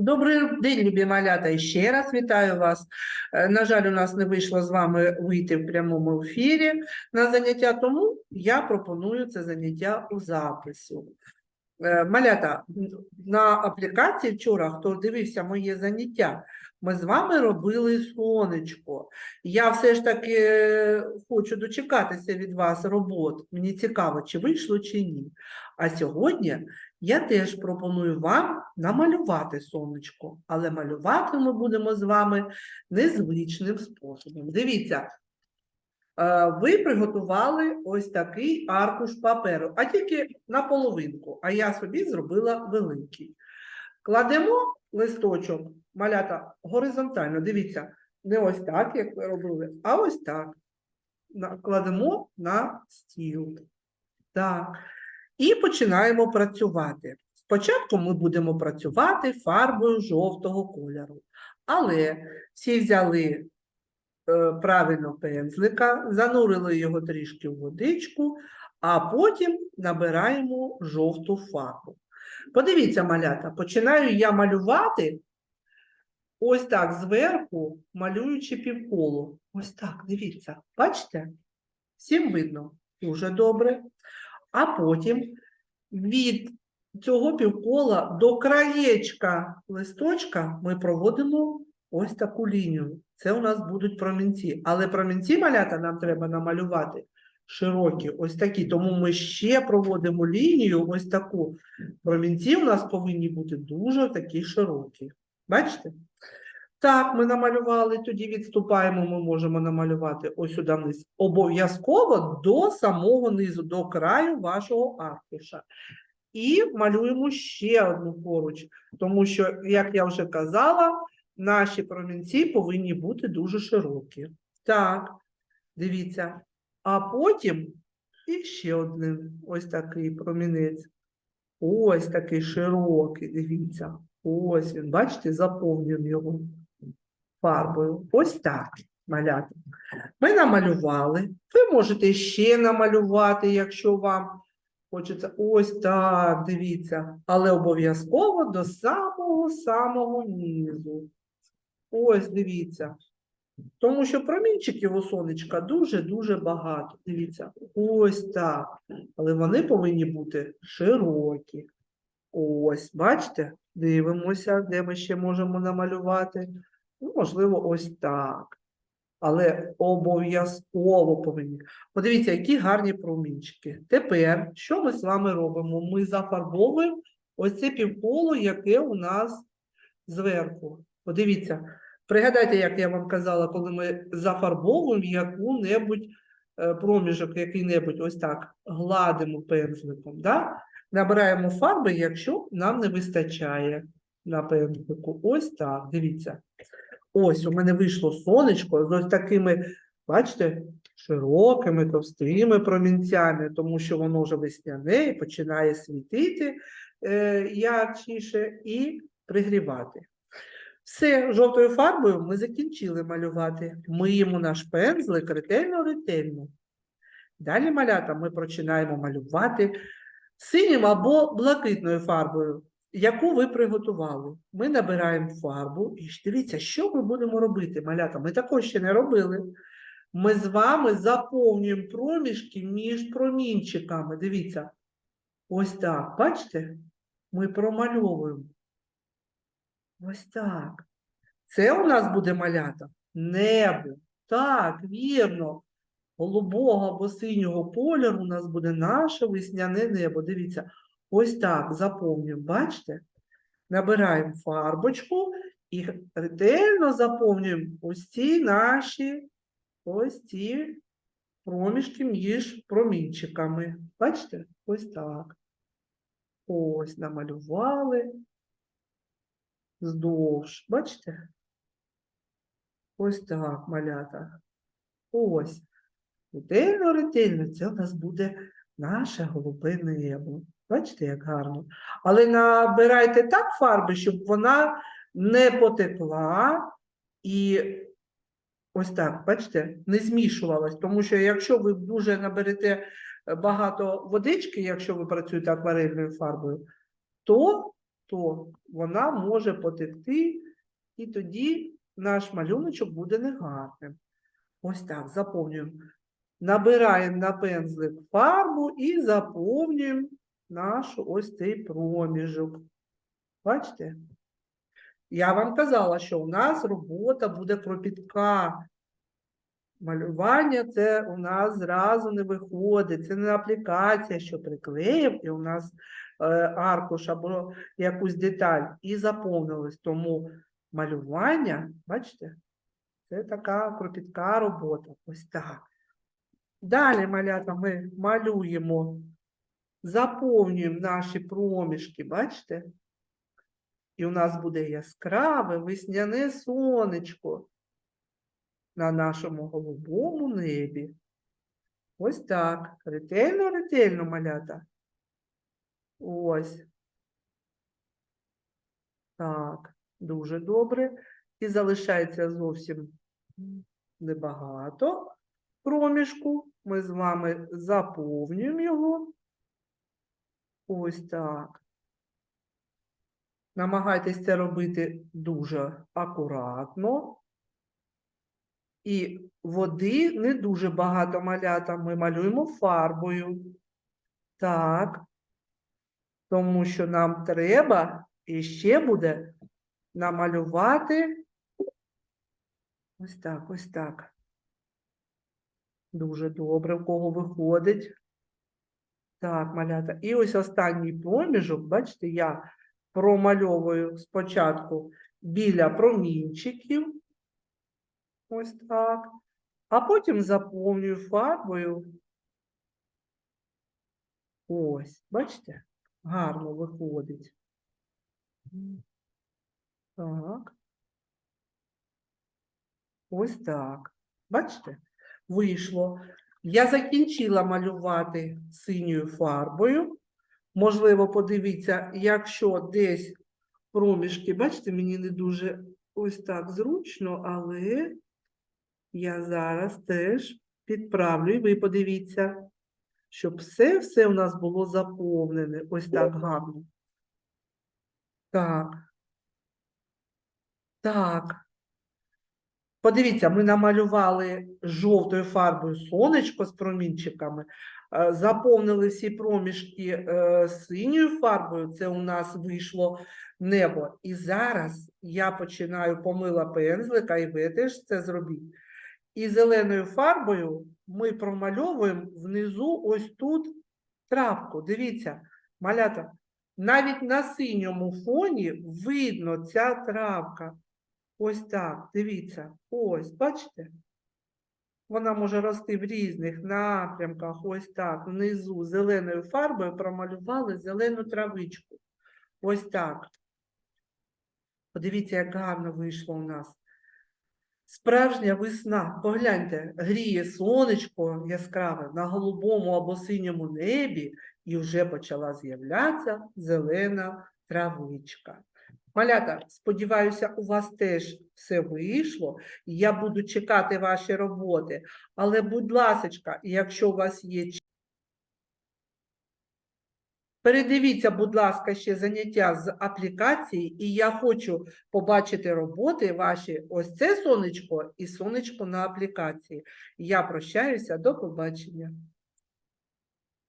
Добрий день, любі малята. І ще раз вітаю вас. Е, На жаль, у нас не вийшло з вами вийти в прямому ефірі на заняття, тому я пропоную це заняття у запису. Е, Малята, на аплікації вчора, хто дивився моє заняття, ми з вами робили сонечко. Я все ж таки е, хочу дочекатися від вас робот. Мені цікаво, чи вийшло, чи ні. А сьогодні я теж пропоную вам намалювати сонечко, але малювати ми будемо з вами незвичним способом. Дивіться, е, ви приготували ось такий аркуш паперу, а тільки на половинку, а я собі зробила великий. Кладемо листочок, малята, горизонтально, дивіться, не ось так, як ви робили, а ось так. Кладемо на стіл. Так. І починаємо працювати. Спочатку ми будемо працювати фарбою жовтого кольору. Але всі взяли е, правильно пензлика, занурили його трішки в водичку, а потім набираємо жовту фарбу. Подивіться, малята, починаю я малювати ось так зверху, малюючи півколо. Ось так, дивіться, бачите? Всім видно? Дуже добре. А потім від цього півкола до краєчка листочка ми проводимо ось таку лінію. Це у нас будуть промінці. Але промінці малята нам треба намалювати широкі, ось такі. Тому ми ще проводимо лінію ось таку. Промінці у нас повинні бути дуже такі широкі. Бачите? Так, ми намалювали, тоді відступаємо, ми можемо намалювати ось сюди вниз. Обов'язково до самого низу, до краю вашого аркуша. І малюємо ще одну поруч, тому що, як я вже казала, наші промінці повинні бути дуже широкі. Так, дивіться. А потім і ще один ось такий промінець. Ось такий широкий, дивіться. Ось він, бачите, заповнюємо його фарбою. Ось так, малята. Ми намалювали. Ви можете ще намалювати, якщо вам хочеться. Ось так, дивіться. Але обов'язково до самого-самого низу. Ось, дивіться. Тому що промінчиків у сонечка дуже-дуже багато. Дивіться, ось так. Але вони повинні бути широкі. Ось, бачите? Дивимося, де ми ще можемо намалювати. Ну, можливо, ось так. Але обов'язково повинні. Подивіться, які гарні промінчики. Тепер, що ми з вами робимо? Ми зафарбовуємо ось це півколо, яке у нас зверху. Подивіться, пригадайте, як я вам казала, коли ми зафарбовуємо яку-небудь е, проміжок, який-небудь, ось так, гладимо пензликом. Да? Набираємо фарби, якщо нам не вистачає на пензлику. Ось так, дивіться. Ось у мене вийшло сонечко з ось такими, бачите, широкими, товстими промінцями, тому що воно вже весняне і починає світити е, ярчіше і пригрівати. Все, жовтою фарбою ми закінчили малювати. Миємо наш пензлик ретельно-ретельно. Далі малята ми починаємо малювати синім або блакитною фарбою, яку ви приготували. Ми набираємо фарбу і дивіться, що ми будемо робити, малята. Ми такого ще не робили. Ми з вами заповнюємо проміжки між промінчиками. Дивіться. Ось так, бачите? Ми промальовуємо. Ось так. Це у нас буде малята небо. Так, вірно. Голубого або синього кольору у нас буде наше весняне небо. Дивіться, ось так заповнюємо, бачите? Набираємо фарбочку і ретельно заповнюємо ось ці наші ось ці проміжки між промінчиками. Бачите? Ось так. Ось намалювали вздовж. Бачите? Ось так, малята. Ось. Ретельно, ретельно, це у нас буде наше голубе небо. Бачите, як гарно. Але набирайте так фарби, щоб вона не потекла і ось так, бачите, не змішувалась. Тому що якщо ви дуже наберете е, багато водички, якщо ви працюєте акварельною фарбою, то то вона може потекти, і тоді наш малюночок буде негарним. Ось так, заповнюємо. Набираємо на пензлик фарбу і заповнюємо наш ось цей проміжок. Бачите? Я вам казала, що у нас робота буде кропітка. Малювання це у нас зразу не виходить. Це не аплікація, що приклеїв, і у нас е, аркуш або якусь деталь і заповнилось. Тому малювання, бачите, це така кропітка робота. Ось так. Далі, малята, ми малюємо, заповнюємо наші проміжки, бачите? І у нас буде яскраве весняне сонечко на нашому голубому небі. Ось так. Ретельно, ретельно, малята. Ось. Так, дуже добре. І залишається зовсім небагато проміжку. Ми з вами заповнюємо його. Ось так. Намагайтесь це робити дуже акуратно. І води не дуже багато малята. Ми малюємо фарбою. Так. Тому що нам треба і ще буде намалювати. Ось так, ось так. Дуже добре, в кого виходить. Так, малята. І ось останній проміжок, бачите, я промальовую спочатку біля промінчиків. Ось так. А потім заповнюю фарбою. Ось, бачите? Гарно виходить. Так. Ось так. Бачите? Вийшло. Я закінчила малювати синьою фарбою. Можливо, подивіться, якщо десь проміжки, бачите, мені не дуже ось так зручно, але я зараз теж підправлю, і ви подивіться, щоб все-все у нас було заповнене. Ось так гарно. Так. Так. Подивіться, ми намалювали жовтою фарбою сонечко з промінчиками, е, заповнили всі проміжки е, синьою фарбою, це у нас вийшло небо. І зараз я починаю помила пензлика, і ви теж це зробіть. І зеленою фарбою ми промальовуємо внизу ось тут травку. Дивіться, малята, навіть на синьому фоні видно ця травка. Ось так, дивіться, ось, бачите? Вона може рости в різних напрямках, ось так, внизу зеленою фарбою промалювали зелену травичку. Ось так. Подивіться, як гарно вийшло у нас. Справжня весна. Погляньте, гріє сонечко яскраве на голубому або синьому небі, і вже почала з'являтися зелена травичка. Малята, сподіваюся, у вас теж все вийшло. Я буду чекати ваші роботи. Але, будь ласочка, якщо у вас є передивіться, будь ласка, ще заняття з аплікації, і я хочу побачити роботи ваші. Ось це сонечко і сонечко на аплікації. Я прощаюся, до побачення.